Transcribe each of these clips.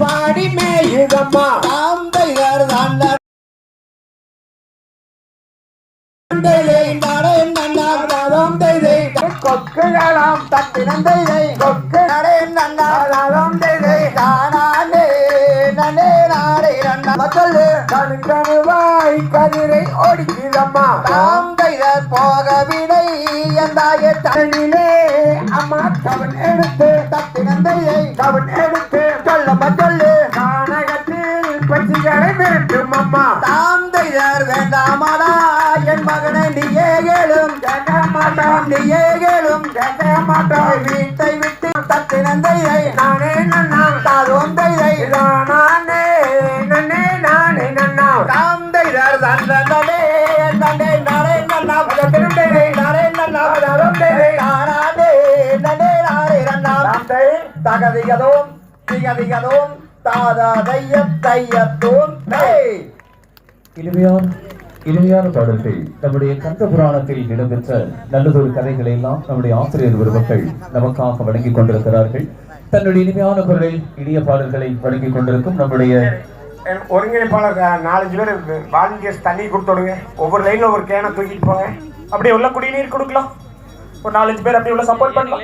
பாடி மேயுதம்மா தாந்தையர் தாண்ட நலம் தெய்தை. கொக்குகளாம் தத்தினந்தைதை கொக்கு நடை நன்னா நலம் தெய்தை. தானானே நனே நாடை நன்னா மக்களே கணுகணுவாய் கதிரை ஒடிக்குதம்மா. தாந்தையர் போக விடை எந்தாய தண்ணிலே அம்மா கவன் எடுத்து தத்தினந்தையை கவன் எடுத்து மாட்டான் நீயே கேளும் வீட்டை விட்டு தத்தினந்தையை நானே நன்னா தாரும் தையை நானே நன்னே நானே நன்னா தாந்தையர் தந்தனே நன்னே நானே நன்னா திருந்தே நானே நன்னா நானே நன்னே நானே நன்னா தந்தை தகதிகதோம் திகதிகதோம் தாதா தையம் தையத்தோம். தை இனிமையான இனிமையான பாடல்கள் நம்முடைய கந்த புராணத்தில் இடம்பெற்ற நல்லதொரு கதைகளை எல்லாம் நம்முடைய ஆசிரியர் ஒருவர்கள் நமக்காக வழங்கிக் கொண்டிருக்கிறார்கள். தன்னுடைய இனிமையான குரலில் இனிய பாடல்களை வழங்கிக் கொண்டிருக்கும் நம்முடைய ஒருங்கிணைப்பாளர் நாலஞ்சு பேர் வாலண்டியர்ஸ் தண்ணி கொடுத்துடுங்க ஒவ்வொரு லைன்ல ஒரு கேனை தூக்கிட்டு போங்க. அப்படியே உள்ள குடிநீர் கொடுக்கலாம். ஒரு நாலஞ்சு பேர் அப்படியே உள்ள சப்போர்ட் பண்ணலாம்.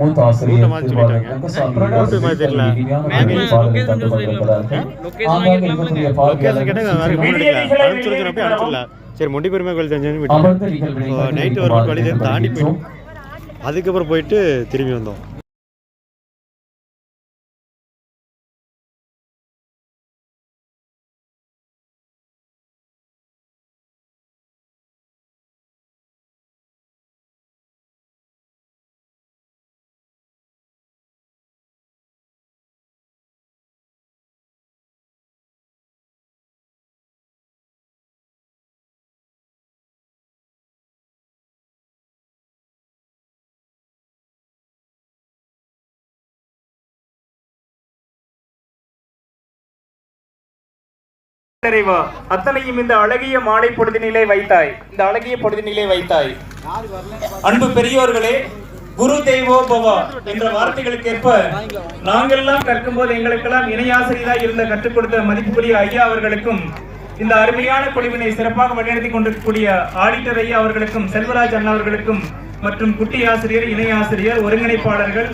மூத்த ஆசிரியர் சரி மொண்டி பெருமை கோயில் தெரிஞ்சு நைட்டு ஒரு வழி தாண்டி அதுக்கப்புறம் போயிட்டு திரும்பி வந்தோம். நிறைவா அத்தனையும் இந்த அழகிய மாலை பொழுதினிலே வைத்தாய். இந்த அழகிய பொழுதினிலே வைத்தாய். அன்பு பெரியோர்களே குரு தெய்வோ பவா என்ற வார்த்தைகளுக்கு ஏற்ப நாங்கெல்லாம் கற்கும்போது எங்களுக்கெல்லாம் இணையாசிரியராக இருந்த கற்றுக் கொடுத்த மதிப்புக்குரிய ஐயா அவர்களுக்கும் இந்த அருமையான குழுவினை சிறப்பாக வழிநடத்தி கொண்டிருக்கக்கூடிய ஆடிட்டர் ஐயா அவர்களுக்கும் செல்வராஜ் அண்ணா அவர்களுக்கும் மற்றும் குட்டி ஆசிரியர் இணை ஆசிரியர் ஒருங்கிணைப்பாளர்கள்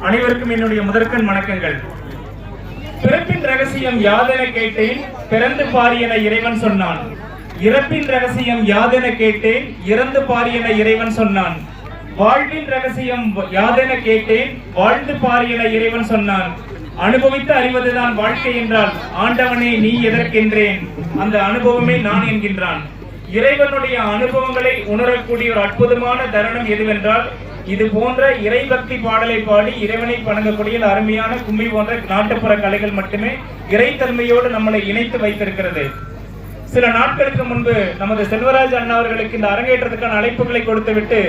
அனைவருக்கும் என்னுடைய முதற்கண் வணக்கங்கள். பிறப்பின் ரகசியம் யாதென கேட்டேன் பிறந்து பாரியன என இறைவன் சொன்னான். இறப்பின் ரகசியம் யாதென கேட்டேன் இறந்து பார் என இறைவன் சொன்னான். வாழ்வின் ரகசியம் யாதென கேட்டேன் வாழ்ந்து பார் என இறைவன் சொன்னான். அனுபவித்து அறிவதுதான் வாழ்க்கை என்றால் ஆண்டவனே நீ எதற்கென்றேன்? அந்த அனுபவமே நான் என்கின்றான். இறைவனுடைய அனுபவங்களை உணரக்கூடிய ஒரு அற்புதமான தருணம் எதுவென்றால் இது போன்ற இறைபக்தி பாடலை பாடி இறைவனை வணங்கக்கூடிய அருமையான கும்மி போன்ற நாட்டுப்புற கலைகள் மட்டுமே இறைத்தன்மையோடு நம்மளை இணைத்து வைத்திருக்கிறது. சில நாட்களுக்கு முன்பு நமது செல்வராஜ் அண்ணா அவர்களுக்கு இந்த அரங்கேற்றத்துக்கான அழைப்புகளை கொடுத்துவிட்டு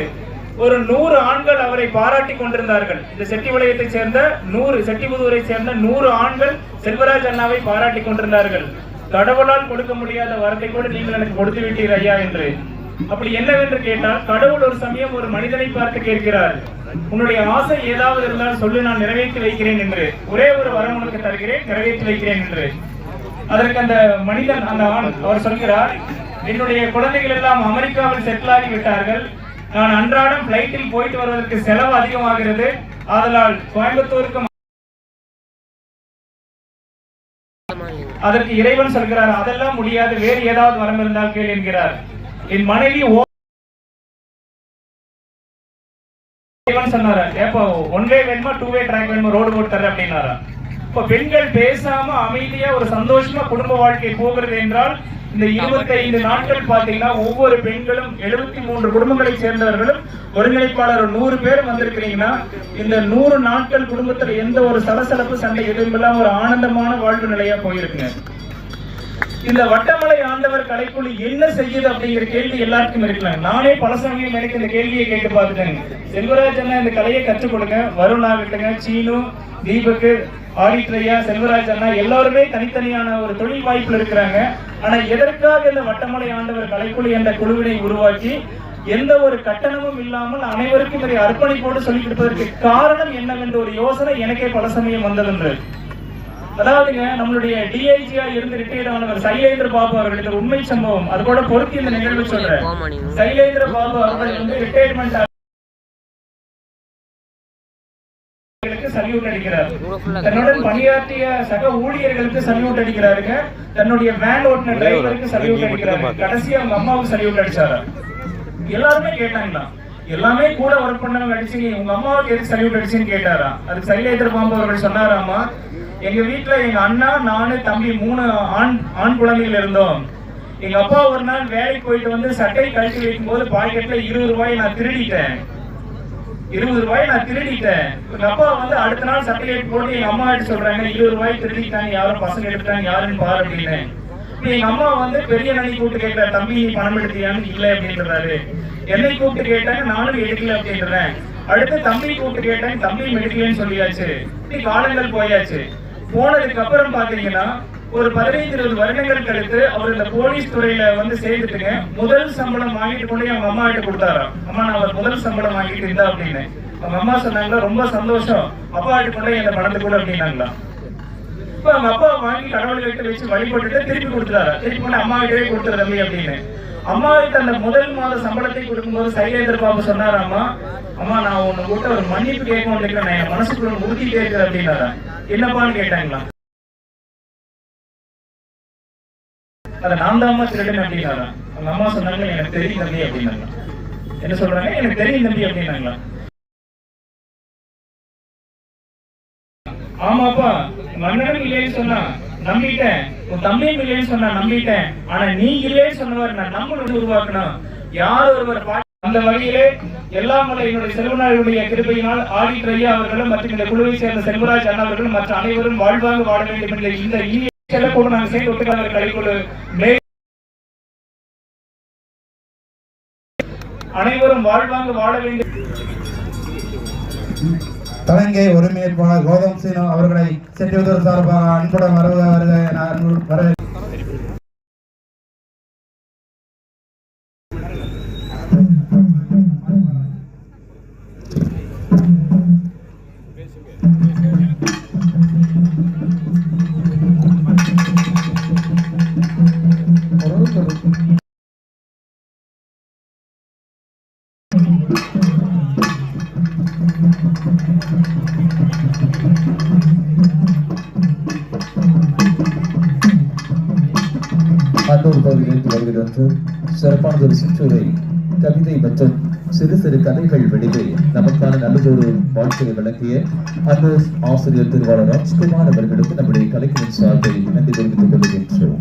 ஒரு நூறு ஆண்கள் அவரை பாராட்டி கொண்டிருந்தார்கள். இந்த செட்டிவளையத்தை சேர்ந்த நூறு செட்டிபுதூரை சேர்ந்த நூறு ஆண்கள் செல்வராஜ் அண்ணாவை பாராட்டி கொண்டிருந்தார்கள். கடவுளால் கொடுக்க முடியாத வரத்தை கூட நீங்கள் எனக்கு கொடுத்து விட்டீர் ஐயா என்று. அப்படி என்னவென்று கேட்டால் கடவுள் ஒரு சமயம் ஒரு மனிதனை பார்த்து கேட்கிறார். உன்னுடைய ஆசை ஏதாவது இருந்தால் சொல்லு நான் நிறைவேற்றி வைக்கிறேன் என்று. ஒரே ஒரு வரம் உனக்கு தருகிறேன் நிறைவேற்றி வைக்கிறேன் என்று. அதற்கு அந்த மனிதன் அந்த ஆண் அவர் சொல்கிறார் என்னுடைய குழந்தைகள் எல்லாம் அமெரிக்காவில் செட்டில் ஆகி விட்டார்கள். நான் அன்றாடம் பிளைட்டில் போயிட்டு வருவதற்கு செலவு அதிகமாகிறது. ஆதலால் கோயம்புத்தூருக்கு அதற்கு இறைவன் சொல்கிறார் அதெல்லாம் முடியாது. வேறு ஏதாவது வரம் இருந்தால் கேள் என்கிறார். என் மனைவி சொன்னாரா? ஏப்போ ஒன் வே வேணுமா டூ வே ட்ராக் வேணுமா ரோடு போட்டு அப்படின்னாரா? இப்ப பெண்கள் பேசாம அமைதியா ஒரு சந்தோஷமா குடும்ப வாழ்க்கை போகிறது என்றால் இந்த 25 நாட்கள் பாத்தீங்கன்னா ஒவ்வொரு பெண்களும் 73 மூன்று குடும்பங்களை சேர்ந்தவர்களும் ஒருங்கிணைப்பாளர் நூறு பேர் வந்திருக்கிறீங்கன்னா இந்த நூறு நாட்கள் குடும்பத்துல எந்த ஒரு சலசலப்பு சண்டை எதுவும் இல்லாம ஒரு ஆனந்தமான வாழ்வு நிலையா போயிருக்குங்க. இந்த வட்டமலை ஆண்டவர் கலைக்குழு என்ன செய்யுது அப்படிங்கிற கேள்வி எல்லாருக்கும் இருக்கலாம் நானே பல சமயம் எனக்கு இந்த கேள்வியை கேட்டு பார்த்துட்டேங்க. செல்வராஜ் அண்ணா இந்த கலையை கற்றுக் கொடுங்க. வருண் ஆகட்டுங்க சீனு தீபக்கு ஆடிட்ரையா செல்வராஜ் அண்ணா எல்லாருமே தனித்தனியான ஒரு தொழில் வாய்ப்புல இருக்கிறாங்க. ஆனா எதற்காக இந்த வட்டமலை ஆண்டவர் கலைக்குழு என்ற குழுவினை உருவாக்கி எந்த ஒரு கட்டணமும் இல்லாமல் அனைவருக்கும் இதை அர்ப்பணிப்போடு சொல்லிக் கொடுப்பதற்கு காரணம் என்னவென்ற ஒரு யோசனை எனக்கே பல சமயம் வந்ததுன்றது அதாவதுங்க நம்மளுடைய டிஐஜியா இருந்து ரிட்டையர்ட் ஆனவர் சைலேந்திர பாபு அவர்கள் இது ஒரு உண்மை சம்பவம் அது கூட பொருத்தி இந்த நிகழ்வு சொல்றேன். சைலேந்திர பாபு அவர்கள் வந்து ரிட்டையர்மெண்ட் சல்யூட் அடிக்கிறார். தன்னுடன் பணியாற்றிய சக ஊழியர்களுக்கு சல்யூட் அடிக்கிறாருங்க. தன்னுடைய வேன் ஓட்டுன டிரைவருக்கு சல்யூட் அடிக்கிறாரு. கடைசி அவங்க அம்மாவுக்கு சல்யூட் அடிச்சாரு? எல்லாருமே கேட்டாங்களா? எல்லாமே கூட ஒர்க் பண்ணவங்க அடிச்சீங்க உங்க அம்மாவுக்கு எதுக்கு சல்யூட் அடிச்சுன்னு கேட்டாரா? அதுக்கு சைலேந்திர பாபு அவர்கள் சொன்னாராமா எங்க வீட்டுல எங்க அண்ணா நானு தம்பி மூணு ஆண் ஆண் குழந்தைகள் இருந்தோம். எங்க அப்பா ஒரு நாள் வேலைக்கு போயிட்டு வந்து சட்டை கழட்டி வைக்கும் போது பாக்கெட்ல இருபது ரூபாய் நான் திருடிட்டேன். இருபது ரூபாய் நான் திருடிட்டேன். எங்க அப்பா வந்து அடுத்த நாள் சர்டிபிகேட் போட்டு எங்க அம்மா கிட்ட சொல்றாங்க இருபது ரூபாய் திருடிட்டாங்க யாரும் பசங்க எடுத்தாங்க யாருன்னு பாரு அப்படின்னு. எங்க அம்மா வந்து பெரிய நனி கூப்பிட்டு கேட்கிறார் தம்பி நீ பணம் எடுத்தியான்னு இல்லை அப்படின்றாரு. என்னை கூப்பிட்டு கேட்டாங்க நானும் எடுக்கல அப்படின்றேன். அடுத்து தம்பி கூப்பிட்டு கேட்டாங்க தம்பி எடுக்கலன்னு சொல்லியாச்சு. காலங்கள் போயாச்சு. போனதுக்கு அப்புறம் பாத்தீங்கன்னா ஒரு பதினைந்து இருபது வருடங்கள் கழித்து அவர் இந்த போலீஸ் துறையில வந்து சேர்ந்துட்டுங்க முதல் சம்பளம் வாங்கிட்டு கொண்டு அவங்க அம்மா கிட்ட கொடுத்தாராம். அம்மா நான் அவர் முதல் சம்பளம் வாங்கிட்டு இருந்தா அப்படின்னு. அவங்க அம்மா சொன்னாங்களா ரொம்ப சந்தோஷம். அப்பா கிட்ட கொண்டு என்ன பணத்துக்குள்ள கூட அப்படின்னாங்களா. இப்ப அவங்க அப்பா வாங்கி கடவுள் கிட்ட வச்சு வழிபட்டுட்டு திருப்பி கொடுத்துறாரு திருப்பி கொண்டு அம்மா கிட்டவே கொடுத்துரு தம்பி அப்படின்னு. அம்மா கிட்ட அந்த முதல் மாத சம்பளத்தை கொடுக்கும்போது சைலேந்திர பாபு சொன்னாராமா அம்மா நான் உன்னை கூட ஒரு மன்னிப்பு கேட்கணும் நினைக்கிறேன் நான் என் மனசுக்குள்ள உறுதி கேட்கிறேன் அப்படின்னாரா. என்னப்பான்னு கேட்டாங்களா? அதை நான் தான் திருடன் அப்படின்னாரா. அவங்க அம்மா சொன்னாங்க எனக்கு தெரியும் தம்பி அப்படின்னாங்க. என்ன சொல்றாங்க? எனக்கு தெரியும் தம்பி அப்படின்னாங்களா? ஆமாப்பா மன்னனும் இல்லைன்னு சொன்னா நம்பிட்டேன். உன் தம்பியும் இல்லைன்னு சொன்னா நம்பிட்டேன். ஆனா நீ இல்லைன்னு சொன்னவர் நான் நம்மளோட உருவாக்கணும். யார் ஒருவர் அந்த வகையிலே எல்லாம் என்னுடைய செல்வனாருடைய கிருபையினால் ஆடிட் ஐயா அவர்களும் மற்றும் இந்த குழுவை சேர்ந்த செல்வராஜ் அண்ணா அவர்களும் மற்ற அனைவரும் வாழ்வாக வாழ வேண்டும் என்ற இந்த இனிய செல்லக்கூட நாங்கள் சேர்ந்து ஒட்டுக்காக கலைக்குழு மே- அனைவரும் வாழ்வாங்க வாழ வேண்டும். தலைங்கை ஒருங்கிணைப்பாளர் கோதம் சீனு அவர்களை சென்றுவதற்கு சார்பாக அன்புடன் வருக வருக என அன்பு பகுதியிலிருந்து சிறப்பான சிறப்பானதொரு சிற்றுரை கவிதை மற்றும் சிறு சிறு கதைகள் வெளியே நமக்கான நல்லதொரு வாழ்க்கையை விளக்கிய அந்த ஆசிரியர் திருவாளர் ராஜ்குமார் அவர்களுக்கு நம்முடைய கலைக்குழு சார்பை நன்றி தெரிவித்துக் கொள்கின்றோம்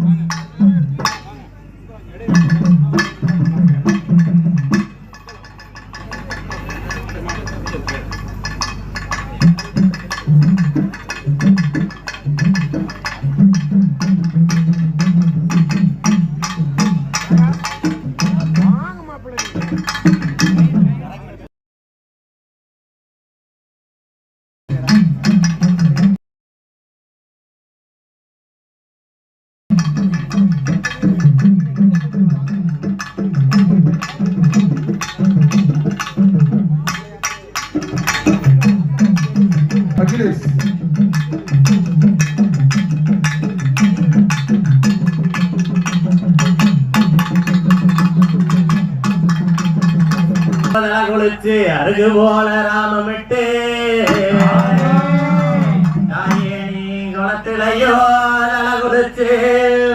குளிச்சு அருகு போல ராமமிட்டு. தாயே நீ குளத்திலையோ நல குளிச்சு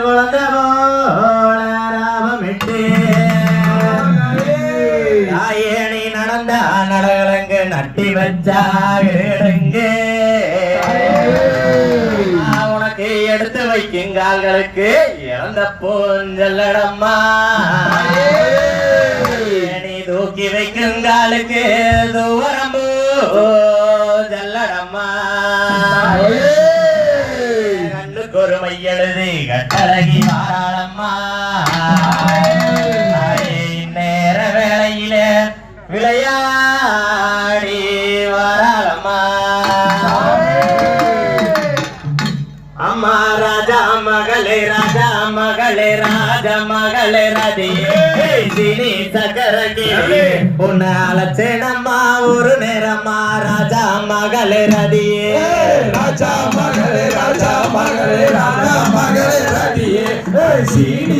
குழந்த போல ராமமிட்டு. தாயே நீ நடந்த நடகலங்கு நட்டி வச்சா வீடுங்கு நான் உனக்கு எடுத்து வைக்கும் கால்களுக்கு இறந்த பூஞ்சல்லடம்மா. வைக்கும் காலுக்கு தூரம்பு அம்மா ராஜா மகளே ராஜா மகளே ராஜ மகளே ரதியே சினி சக்கர கிளி உன்னை அழைச்சேனம்மா ஒரு நேரம்மா. ராஜா மகளே ரதியே ராஜா மகளே ராஜா மகளே ராஜா மகளே ரதியே சீனி